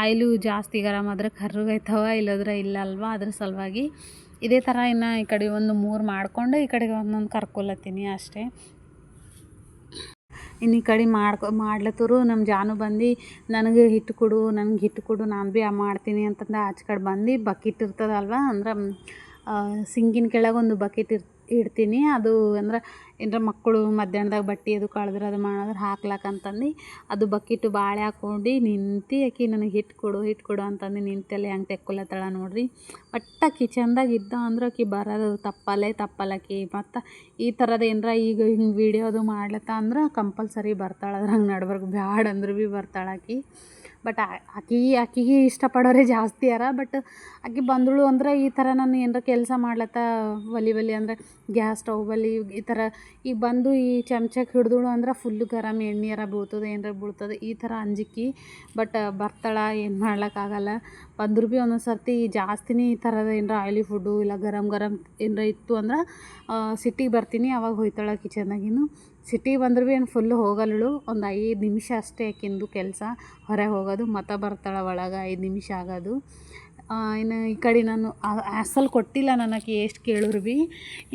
ಆಯಿಲು ಜಾಸ್ತಿ ಗರಮ್ ಆದ್ರೆ ಕರ್ರಗಾಯ್ತವ ಇಲ್ಲದ್ರೆ ಇಲ್ಲ ಅಲ್ವಾ? ಅದ್ರ ಸಲುವಾಗಿ ಇದೇ ಥರ ಇನ್ನು ಈ ಕಡೆ ಒಂದು ಮೂರು ಮಾಡಿಕೊಂಡು ಈ ಕಡೆಗೆ ಒಂದೊಂದು ಕರ್ಕೊಲತ್ತೀನಿ ಅಷ್ಟೇ. ಇನ್ನು ಈ ಕಡೆ ಮಾಡ್ಕೊ, ಮಾಡ್ಲತ್ತರು ನಮ್ಮ ಜಾನು ಬಂದು, ನನಗೆ ಹಿಟ್ಟು ಕೊಡು, ನನಗೆ ಹಿಟ್ಟು ಕೊಡು, ನಾನು ಭೀ ಮಾಡ್ತೀನಿ ಅಂತಂದು ಆಚೆ ಕಡೆ ಬಂದು, ಬಕೆಟ್ ಇರ್ತದಲ್ವ? ಅಂದ್ರೆ ಸಿಂಗಿನ ಕೆಳಗೆ ಒಂದು ಬಕೆಟ್ ಇರ್ ಇಡ್ತೀನಿ. ಅದು ಅಂದ್ರೆ ಏನರ ಮಕ್ಕಳು ಮಧ್ಯಾಹ್ನದಾಗ ಬಟ್ಟೆ ಅದು ಕಳೆದ್ರೆ ಅದು ಮಾಡಿದ್ರೆ ಹಾಕ್ಲಕ್ಕ ಅಂತಂದು ಅದು ಬಕ್ಕಿಟ್ಟು ಬಾಳೆ ಹಾಕ್ಕೊಂಡು ನಿಂತು ಆಕಿ ನನಗೆ ಹಿಟ್ಟು ಕೊಡು ಹಿಟ್ಟು ಕೊಡು ಅಂತಂದು ನಿಂತೆಲ್ಲ ಹೆಂಗೆ ತೆಕ್ಕೊಲತ್ತಾಳ ನೋಡಿರಿ. ಒಟ್ಟು ಆಕಿ ಚಂದಾಗಿ ಇದ್ದ ಅಂದ್ರೆ ಆಕಿ ಬರೋದು ತಪ್ಪಲ್ಲೇ ತಪ್ಪಲ್ಲಕಿ ಮತ್ತು ಈ ಥರದ ಏನರ ಈಗ ಹಿಂಗೆ ವೀಡಿಯೋ ಅದು ಮಾಡ್ಲತ್ತ ಅಂದ್ರೆ ಕಂಪಲ್ಸರಿ ಬರ್ತಾಳೆ. ಅದ್ರಂಗೆ ನಡ್ಬಾರ್ದು ಬ್ಯಾಡ ಅಂದ್ರೆ ಭೀ ಬರ್ತಾಳೆ ಆಕಿ. ಬಟ್ ಆಕಿ ಆಕೆಗೆ ಇಷ್ಟಪಡೋರೇ ಜಾಸ್ತಿ ಅರ ಬಟ್ ಆಕೆ ಬಂದಳು ಅಂದ್ರೆ ಈ ಥರ ನಾನು ಏನರ ಕೆಲಸ ಮಾಡ್ಲತ್ತ? ಒಲೆ, ಒಲಿ ಅಂದ್ರೆ ಗ್ಯಾಸ್ ಸ್ಟವ್ ಬಲಿ ಈ ಥರ ಈಗ ಬಂದು ಈ ಚಮಚಕ್ಕೆ ಹಿಡ್ದಳು ಅಂದ್ರೆ ಫುಲ್ಲು ಗರಮ್ ಎಣ್ಣೆಯಾರ ಬೀಳ್ತದೆ, ಏನರ ಬೀಳ್ತದೆ, ಈ ಥರ ಅಂಜಿಕೆ ಬಟ್ ಬರ್ತಾಳೆ, ಏನು ಮಾಡ್ಲಿಕ್ಕಾಗಲ್ಲ ಬಂದರೂ ಭೀ ಒಂದೊಂದು ಸರ್ತಿ ಜಾಸ್ತಿನೇ ಈ ಥರದ ಏನರ ಆಯ್ಲಿ ಫುಡ್ಡು ಇಲ್ಲ ಗರಮ್ ಗರಮ್ ಏನರ ಇತ್ತು ಅಂದ್ರೆ ಸಿಟಿಗೆ ಬರ್ತೀನಿ, ಅವಾಗ ಹೋಯ್ತಾಳೆ ಕಿಚನ್ನಾಗಿನ್ನು ಸಿಟಿಗೆ ಬಂದರೂ ಭೀ ಏನು ಫುಲ್ಲು ಹೋಗಲ್ಲಳು ಒಂದು ಐದು ನಿಮಿಷ ಅಷ್ಟೇ ಆಕಿಂದು ಕೆಲಸ. ಹೊರಗೆ ಹೋಗೋದು ಮತ್ತೆ ಬರ್ತಾಳೆ ಒಳಗೆ ಐದು ನಿಮಿಷ ಆಗೋದು. ಇನ್ನು ಈ ಕಡೆ ನಾನು ಅಸಲು ಕೊಟ್ಟಿಲ್ಲ ನನಗೆ ಎಷ್ಟು ಕೇಳಿದ್ರು ಭೀ.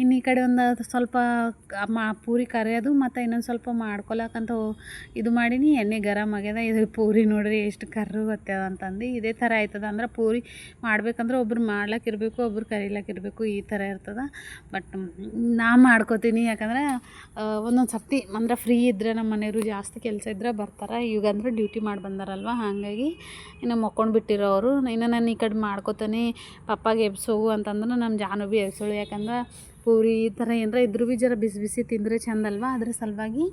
ಇನ್ನು ಈ ಕಡೆ ಒಂದು ಸ್ವಲ್ಪ ಮಾ ಪೂರಿ ಕರಿಯೋದು ಮತ್ತು ಇನ್ನೊಂದು ಸ್ವಲ್ಪ ಮಾಡ್ಕೊಳಕಂತ ಇದು ಮಾಡೀನಿ. ಎಣ್ಣೆ ಗರಮ್ ಆಗ್ಯದ. ಇದು ಪೂರಿ ನೋಡ್ರಿ ಎಷ್ಟು ಕರ್ರು ಗೊತ್ತದ ಅಂತಂದು. ಇದೇ ಥರ ಆಯ್ತದ ಅಂದ್ರೆ ಪೂರಿ ಮಾಡ್ಬೇಕಂದ್ರೆ ಒಬ್ರು ಮಾಡ್ಲಕ್ಕೆ ಇರಬೇಕು, ಒಬ್ರು ಕರಿಲಕ್ಕೆ ಇರಬೇಕು, ಈ ಥರ ಇರ್ತದ. ಬಟ್ ನಾ ಮಾಡ್ಕೋತೀನಿ. ಯಾಕಂದ್ರೆ ಒಂದೊಂದು ಸರ್ತಿ ಅಂದ್ರೆ ಫ್ರೀ ಇದ್ದರೆ ನಮ್ಮ ಮನೆಯವರು ಜಾಸ್ತಿ ಕೆಲಸ ಇದ್ದರೆ ಬರ್ತಾರೆ. ಈಗಂದ್ರೆ ಡ್ಯೂಟಿ ಮಾಡಿ ಬಂದಾರಲ್ವ ಹಾಗಾಗಿ ಇನ್ನು ಮಕ್ಕೊಂಡು ಬಿಟ್ಟಿರೋರು. ಇನ್ನು ನಾನು ಈ ಕಡೆ ಮಾಡ್ಕೊತಾನೆ, ಪಪ್ಪಾಗೆ ಎಬ್ಸೋವು ಅಂತಂದ್ರೆ ನಮ್ಮ ಜಾನು ಭೀ ಎಬ್ಸೋಳು. ಯಾಕಂದ್ರೆ ಪೂರಿ ಈ ಥರ ಏನರ ಇದ್ರೂ ಭೀ ಜರ ಬಿಸಿ ಬಿಸಿ ತಿಂದರೆ ಚೆಂದಲ್ವ? ಅದ್ರ ಸಲುವಾಗಿ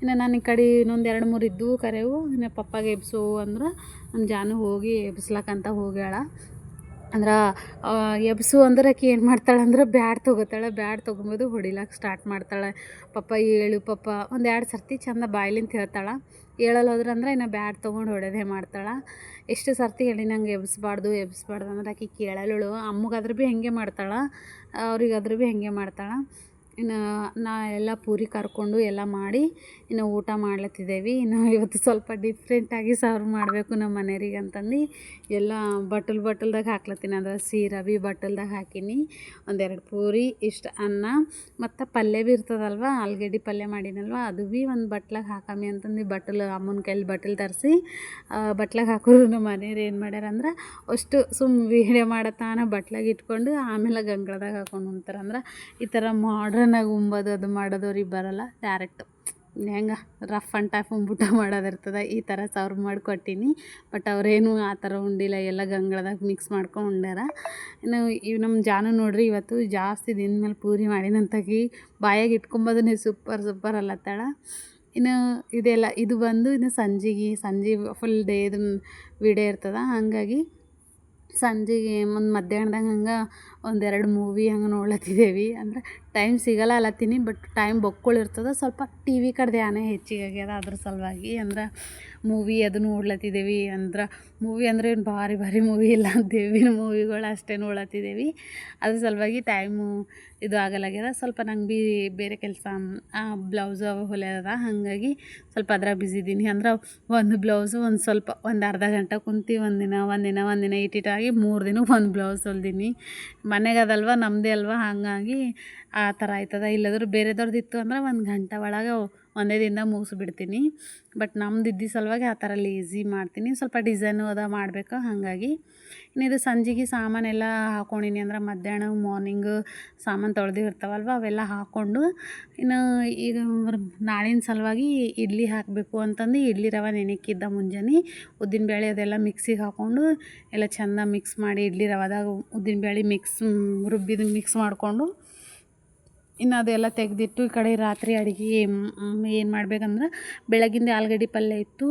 ಇನ್ನು ನಾನು ಈ ಕಡೆ ಇನ್ನೊಂದು ಎರಡು ಮೂರು ಇದ್ದು ಕರೆವು. ಇನ್ನು ಪಪ್ಪಾಗೆ ಎಬ್ಸೋವು ಅಂದ್ರೆ ನಮ್ಮ ಜಾನು ಹೋಗಿ ಎಬ್ಸ್ಲಕ್ಕಂತ ಹೋಗ್ಯಾಳ. ಅಂದ್ರೆ ಎಬ್ಸು ಅಂದ್ರೆ ಆಕೆ ಏನು ಮಾಡ್ತಾಳೆ ಅಂದ್ರೆ ಬ್ಯಾಡ್ ತೊಗೋತಾಳೆ. ಬ್ಯಾಡ್ ತೊಗೊಂಬೋದು ಹೊಡಿಲಕ್ಕೆ ಸ್ಟಾರ್ಟ್ ಮಾಡ್ತಾಳೆ. ಪಪ್ಪ ಏಳು, ಪಪ್ಪ ಒಂದು ಎರಡು ಸರ್ತಿ ಚಂದ ಬಾಯ್ಲಿಂತ ಹೇಳ್ತಾಳೆ. ಹೇಳಲ್ಲ ಹೋದ್ರಂದ್ರೆ ಇನ್ನು ಬ್ಯಾಡ್ ತೊಗೊಂಡು ಹೊಡೆದೇ ಮಾಡ್ತಾಳೆ. ಎಷ್ಟು ಸರ್ತಿ ಹೇಳಿ ನಂಗೆ ಎಬ್ಸ್ಬಾರ್ದು ಎಬ್ಸ್ಬಾರ್ದು ಅಂದ್ರೆ ಆಕೆ ಕೇಳಲ್ಲಳು ಅಮ್ಮಗಾದ್ರೂ ಭೀ ಹಾಗೆ ಮಾಡ್ತಾಳೆ ಅವ್ರಿಗಾದ್ರೂ ಭೀ ಹಾಗೆ ಮಾಡ್ತಾಳೆ. ಇನ್ನು ನಾ ಎಲ್ಲ ಪೂರಿ ಕರ್ಕೊಂಡು ಎಲ್ಲ ಮಾಡಿ ಇನ್ನು ಊಟ ಮಾಡ್ಲತ್ತಿದ್ದೇವೆ. ಇನ್ನು ಇವತ್ತು ಸ್ವಲ್ಪ ಡಿಫ್ರೆಂಟಾಗಿ ಸರ್ವ್ ಮಾಡಬೇಕು ನಮ್ಮ ಮನೆಯವ್ರಿಗೆ ಅಂತಂದು ಎಲ್ಲ ಬಟ್ಟಲ್ ಬಟ್ಟಲ್ದಾಗ ಹಾಕ್ಲತ್ತೀನಿ. ಅಂದ್ರೆ ಸೀರಾ ಬಿ ಬಟ್ಟಲ್ದಾಗ ಹಾಕೀನಿ. ಒಂದೆರಡು ಪೂರಿ, ಇಷ್ಟು ಅನ್ನ, ಮತ್ತು ಪಲ್ಯ ಬಿ ಇರ್ತದಲ್ವ, ಆಲ್ಗಡ್ಡಿ ಪಲ್ಯ ಮಾಡಿನಲ್ವ, ಅದು ಭೀ ಒಂದು ಬಟ್ಲಾಗ ಹಾಕಮ್ಮಿ ಅಂತಂದು ಬಟ್ಟಲು, ಅಮ್ಮನ ಕೈಲಿ ಬಟ್ಟಲು ತರಿಸಿ ಬಟ್ಲಾಗ ಹಾಕೋರು ನಮ್ಮ ಮನೆಯವ್ರು ಏನು ಮಾಡ್ಯಾರ ಅಂದ್ರೆ ಅಷ್ಟು ಸುಮ್ಮ ವೀಡಿಯೋ ಮಾಡತ್ತಾನ ಬಟ್ಲಾಗ ಇಟ್ಕೊಂಡು ಆಮೇಲೆ ಗಂಗಳದಾಗ ಹಾಕೊಂಡು ಉಣ್ತಾರೆ. ಈ ಥರ ಮಾಡ್ರನ್ನಾಗಿ ಉಂಬೋದು ಅದು ಮಾಡೋದು ಅವ್ರಿಗೆ ಬರೋಲ್ಲ ಡೈರೆಕ್ಟ್ ಹೆಂಗೆ? ರಫ್ ಆ್ಯಂಡ್ ಟಫ್ ಊಟ ಮಾಡೋದಿರ್ತದೆ. ಈ ಥರ ಸರ್ವ್ ಮಾಡಿ ಕೊಟ್ಟೀನಿ ಬಟ್ ಅವರೇನು ಆ ಥರ ಉಂಡಿಲ್ಲ. ಎಲ್ಲ ಗಂಗಳದಾಗ ಮಿಕ್ಸ್ ಮಾಡ್ಕೊಂಡು ಉಂಡ್ಯಾರ ಇನ್ನು ಇವು ನಮ್ಮ ಜಾನು ನೋಡ್ರಿ ಇವತ್ತು ಜಾಸ್ತಿ ದಿನ ಮೇಲೆ ಪೂರಿ ಮಾಡಿನಂತಾಗಿ ಬಾಯಾಗಿ ಇಟ್ಕೊಂಬೋದನ್ನೇ ಸೂಪರ್ ಸೂಪರ್ ಅಲ್ಲತ್ತಾಳ. ಇನ್ನು ಇದೆಲ್ಲ, ಇದು ಬಂದು ಇನ್ನು ಸಂಜೆಗೆ, ಸಂಜೆ ಫುಲ್ ಡೇ ಇದನ್ನ ವಿಡೇ ಇರ್ತದೆ. ಹಾಗಾಗಿ ಸಂಜೆಗೆ ಒಂದು ಮಧ್ಯಾಹ್ನದಾಗ ಹಂಗೆ ಒಂದೆರಡು ಮೂವಿ ಹಂಗೆ ನೋಡ್ಲತ್ತಿದ್ದೇವೆ ಅಂದ್ರೆ ಟೈಮ್ ಸಿಗಲ್ಲ ಅಲ್ಲತ್ತೀನಿ ಬಟ್ ಟೈಮ್ ಬೊಕ್ಕೊಳಿರ್ತದೆ ಸ್ವಲ್ಪ ಟಿ ವಿ ಕಡೆ ಧ್ಯಾನ ಹೆಚ್ಚಿಗೆ ಆಗ್ಯದ ಅದ್ರ ಸಲುವಾಗಿ. ಅಂದ್ರೆ ಮೂವಿ ಅದು ನೋಡ್ಲತ್ತಿದ್ದೇವೆ ಅಂದ್ರೆ ಮೂವಿ ಅಂದರೆ ಏನು ಭಾರಿ ಭಾರಿ ಮೂವಿ ಇಲ್ಲ ದೇವಿನ ಮೂವಿಗಳು ಅಷ್ಟೇ ನೋಡ್ಲತ್ತಿದ್ದೇವೆ ಅದ್ರ ಸಲುವಾಗಿ ಟೈಮು ಇದು ಆಗಲ್ಲಾಗ್ಯದ ಸ್ವಲ್ಪ ನಂಗೆ ಭೀ ಬೇರೆ ಕೆಲಸ ಬ್ಲೌಸ್ ಹೊಲಿಯೋದ ಹಾಗಾಗಿ ಸ್ವಲ್ಪ ಅದ್ರಾಗ ಬಿಸಿ ಇದ್ದೀನಿ ಅಂದ್ರೆ ಒಂದು ಬ್ಲೌಸು ಒಂದು ಸ್ವಲ್ಪ ಒಂದು ಅರ್ಧ ಗಂಟೆ ಕುಂತು ಒಂದಿನ ಒಂದಿನ ಒಂದಿನ ಇಟ್ಟಿಟ್ಟಾಗಿ ಮೂರು ದಿನ ಒಂದು ಬ್ಲೌಸ್ ಹೊಲ್ದೀನಿ. ಮನೆಗೆ ಅದಲ್ವ ನಮ್ಮದೇ ಅಲ್ವ, ಹಾಗಾಗಿ ಆ ಥರ ಆಯ್ತದ. ಇಲ್ಲದ್ರೆ ಬೇರೆದವ್ರದ್ದು ಇತ್ತು ಅಂದ್ರೆ ಒಂದು ಗಂಟೆ ಒಳಗೆ ಒಂದೇ ದಿನ ಮುಗಿಸ್ಬಿಡ್ತೀನಿ. ಬಟ್ ನಮ್ದು ಇದ್ದ ಸಲುವಾಗಿ ಆ ಥರ ಲೇಝಿ ಮಾಡ್ತೀನಿ. ಸ್ವಲ್ಪ ಡಿಸೈನು ಅದ ಮಾಡಬೇಕು, ಹಾಗಾಗಿ. ಇನ್ನು ಇದು ಸಂಜೆಗೆ ಸಾಮಾನೆಲ್ಲ ಹಾಕೊಂಡಿನಿ ಅಂದ್ರೆ ಮಧ್ಯಾಹ್ನ ಮಾರ್ನಿಂಗ್ ಸಾಮಾನು ತೊಳೆದಿರ್ತಾವಲ್ವ ಅವೆಲ್ಲ ಹಾಕ್ಕೊಂಡು ಇನ್ನು ಈಗ ನಾಳಿನ ಸಲುವಾಗಿ ಇಡ್ಲಿ ಹಾಕಬೇಕು ಅಂತಂದು ಇಡ್ಲಿ ರವೆ ನೆನೆಕ್ಕಿದ್ದ ಮುಂಜಾನೆ. ಉದ್ದಿನಬೇಳೆ ಅದೆಲ್ಲ ಮಿಕ್ಸಿಗೆ ಹಾಕ್ಕೊಂಡು ಎಲ್ಲ ಚೆಂದ ಮಿಕ್ಸ್ ಮಾಡಿ ಇಡ್ಲಿ ರವಾದಾಗ ಉದ್ದಿನ ಬೇಳೆ ಮಿಕ್ಸ್ ರುಬ್ಬಿದ ಮಿಕ್ಸ್ ಮಾಡಿಕೊಂಡು ಇನ್ನು ಅದೆಲ್ಲ ತೆಗೆದಿಟ್ಟು ಈ ಕಡೆ ರಾತ್ರಿ ಅಡುಗೆ ಏನು ಮಾಡ್ಬೇಕಂದ್ರೆ ಬೆಳಗಿಂದ ಆಲೂಗಡ್ಡೆ ಪಲ್ಯ ಇತ್ತು.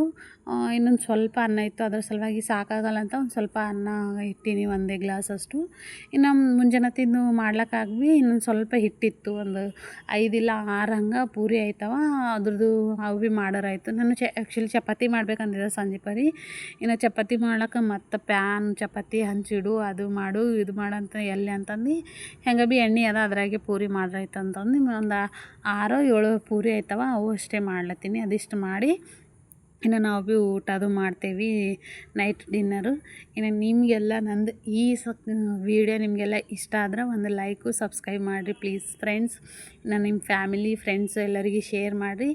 ಇನ್ನೊಂದು ಸ್ವಲ್ಪ ಅನ್ನ ಇತ್ತು. ಅದ್ರ ಸಲುವಾಗಿ ಸಾಕಾಗಲ್ಲ ಅಂತ ಒಂದು ಸ್ವಲ್ಪ ಅನ್ನ ಇಟ್ಟೀನಿ, ಒಂದೇ ಗ್ಲಾಸಷ್ಟು ಇನ್ನು ಮುಂಜಾನೆ ತಿಂದು ಮಾಡ್ಲಿಕ್ಕಾಗ್ವಿ ಇನ್ನೊಂದು ಸ್ವಲ್ಪ ಹಿಟ್ಟಿತ್ತು. ಒಂದು ಐದಿಲ್ಲ ಆರು ಹಂಗೆ ಪೂರಿ ಆಯ್ತವ. ಅದ್ರದ್ದು ಅವು ಭೀ ಮಾಡೋರಾಯ್ತು ನಾನು ಚ ಆ್ಯಕ್ಚುಲಿ ಚಪಾತಿ ಮಾಡ್ಬೇಕಂದಿದ್ದೆ ಸಂಜೆ ಪರಿ. ಇನ್ನು ಚಪಾತಿ ಮಾಡ್ಲಿಕ್ಕೆ ಮತ್ತು ಪ್ಯಾನ್, ಚಪಾತಿ ಹಂಚಿಡು, ಅದು ಮಾಡು, ಇದು ಮಾಡಂತ ಎಲ್ಲಿ ಅಂತಂದು. ಹೆಂಗೆ ಭೀ ಎಣ್ಣೆ ಅದ, ಅದ್ರಾಗೆ ಪೂರಿ ಮಾಡ್ರಾಯ್ತು ಅಂತಂದು. ಒಂದು ಆರೋ ಏಳು ಪೂರಿ ಆಯ್ತವ, ಅವು ಅಷ್ಟೇ ಮಾಡ್ಲತ್ತೀನಿ. ಅದಿಷ್ಟು ಮಾಡಿ ಇನ್ನು ನಾವು ಭೀ ಊಟ ಅದು ಮಾಡ್ತೇವೆ ನೈಟ್ ಡಿನ್ನರು ಇನ್ನು ನಿಮಗೆಲ್ಲ ನಂದು ಈ ಸ ವೀಡಿಯೋ ನಿಮಗೆಲ್ಲ ಇಷ್ಟ ಆದ್ರೆ ಒಂದು ಲೈಕು ಸಬ್ಸ್ಕ್ರೈಬ್ ಮಾಡಿರಿ ಪ್ಲೀಸ್ ಫ್ರೆಂಡ್ಸ್ ನಾನು ನಿಮ್ಮ ಫ್ಯಾಮಿಲಿ ಫ್ರೆಂಡ್ಸ್ ಎಲ್ಲರಿಗೆ ಶೇರ್ ಮಾಡಿರಿ.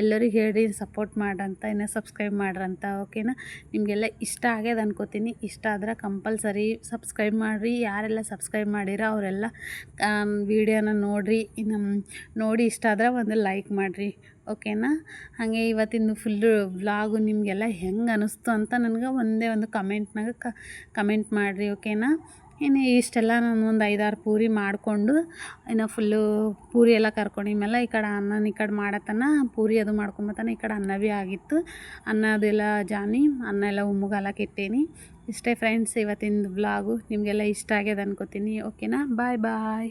ಎಲ್ಲರಿಗೆ ಹೇಳಿ ಸಪೋರ್ಟ್ ಮಾಡ್ರಂತ, ಇನ್ನು ಸಬ್ಸ್ಕ್ರೈಬ್ ಮಾಡ್ರಂತ ಓಕೆನಾ ನಿಮಗೆಲ್ಲ ಇಷ್ಟ ಆಗ್ಯದ ಅನ್ಕೋತೀನಿ. ಇಷ್ಟ ಆದ್ರೆ ಕಂಪಲ್ಸರಿ ಸಬ್ಸ್ಕ್ರೈಬ್ ಮಾಡಿರಿ. ಯಾರೆಲ್ಲ ಸಬ್ಸ್ಕ್ರೈಬ್ ಮಾಡಿರೋ ಅವರೆಲ್ಲ ವೀಡಿಯೋನ ನೋಡಿರಿ. ಇನ್ನು ನೋಡಿ ಇಷ್ಟ ಆದ್ರೆ ಒಂದು ಲೈಕ್ ಮಾಡಿರಿ. ಓಕೆನಾ? ಹಾಗೆ ಇವತ್ತಿನ ಫುಲ್ಲು ವ್ಲಾಗು ನಿಮಗೆಲ್ಲ ಹೆಂಗೆ ಅನ್ನಿಸ್ತು ಅಂತ ನನಗೆ ಒಂದೇ ಒಂದು ಕಮೆಂಟ್ನಾಗ ಕಮೆಂಟ್ ಮಾಡಿರಿ, ಓಕೆನಾ? ಇನ್ನು ಇಷ್ಟೆಲ್ಲ ನಾನು ಒಂದು ಐದಾರು ಪೂರಿ ಮಾಡಿಕೊಂಡು, ಇನ್ನು ಫುಲ್ಲು ಪೂರಿ ಎಲ್ಲ ಕರ್ಕೊಂಡಿದ್ಮೇಲೆ ಈ ಕಡೆ ಅನ್ನನ ಈ ಕಡೆ ಮಾಡತ್ತನ ಪೂರಿ ಅದು ಮಾಡ್ಕೊಂಬತ್ತಾನ ಈ ಕಡೆ ಅನ್ನ ಭೀ ಆಗಿತ್ತು. ಅನ್ನ ಅದೆಲ್ಲ ಜಾನಿ, ಅನ್ನ ಎಲ್ಲ ಉಮ್ಮಗಾಲಕ್ಕೆ ಇಟ್ಟೇನಿ ಇಷ್ಟೇ ಫ್ರೆಂಡ್ಸ್ ಇವತ್ತಿನ ವ್ಲಾಗು ನಿಮಗೆಲ್ಲ ಇಷ್ಟ ಆಗ್ಯದ ಅನ್ಕೋತೀನಿ, ಓಕೆನಾ? ಬಾಯ್ ಬಾಯ್